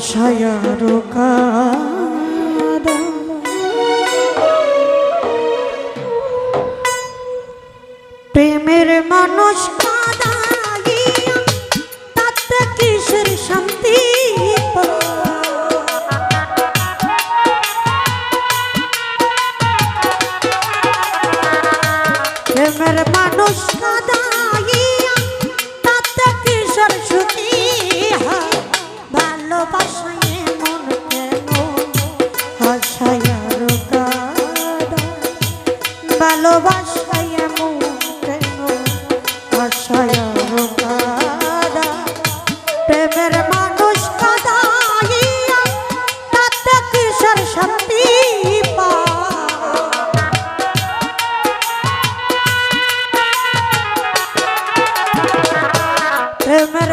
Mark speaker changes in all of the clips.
Speaker 1: আশায়ারো কা ভালোবাসায় এমন কেন? আশায় প্রেমের মানুষ কাদাইয়া তাতে কিশোর শান্তি প্রেমের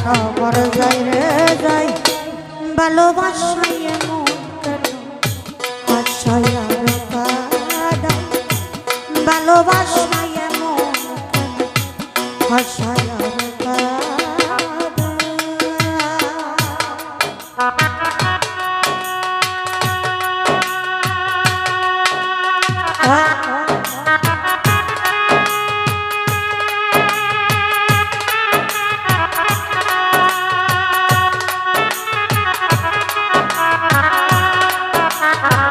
Speaker 1: খবর যাই রে যাই ভালোবাসাই এমন আচ্ছা ভালোবাসা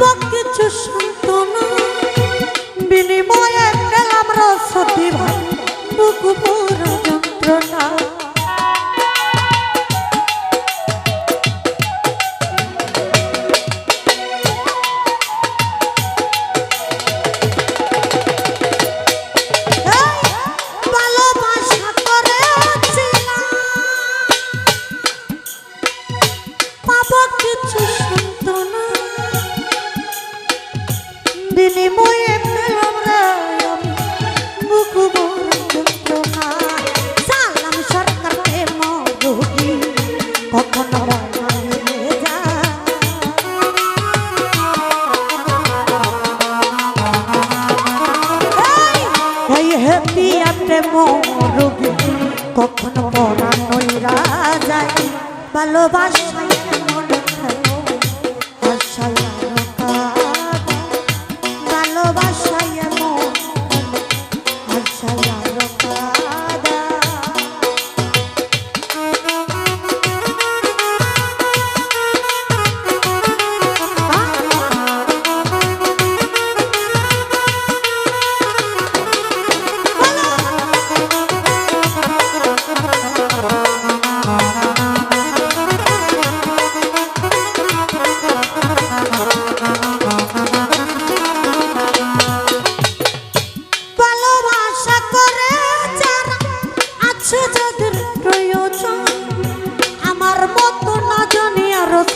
Speaker 1: বক কিছু শুনতো না ভালোবাসা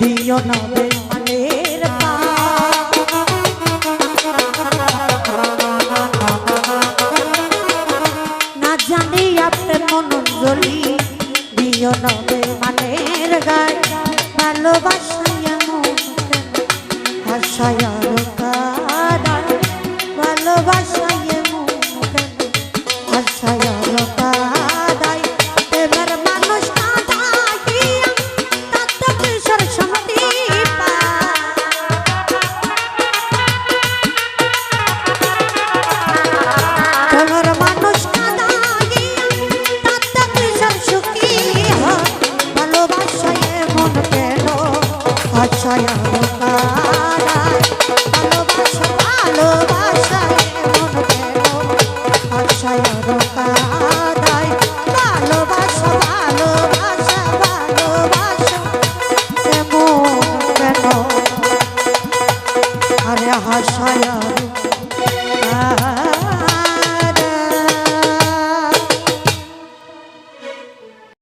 Speaker 1: দিও না বেমানের না জানি আপনি মনঞ্জলি দিও না বেমানের গায়। ভালোবাসা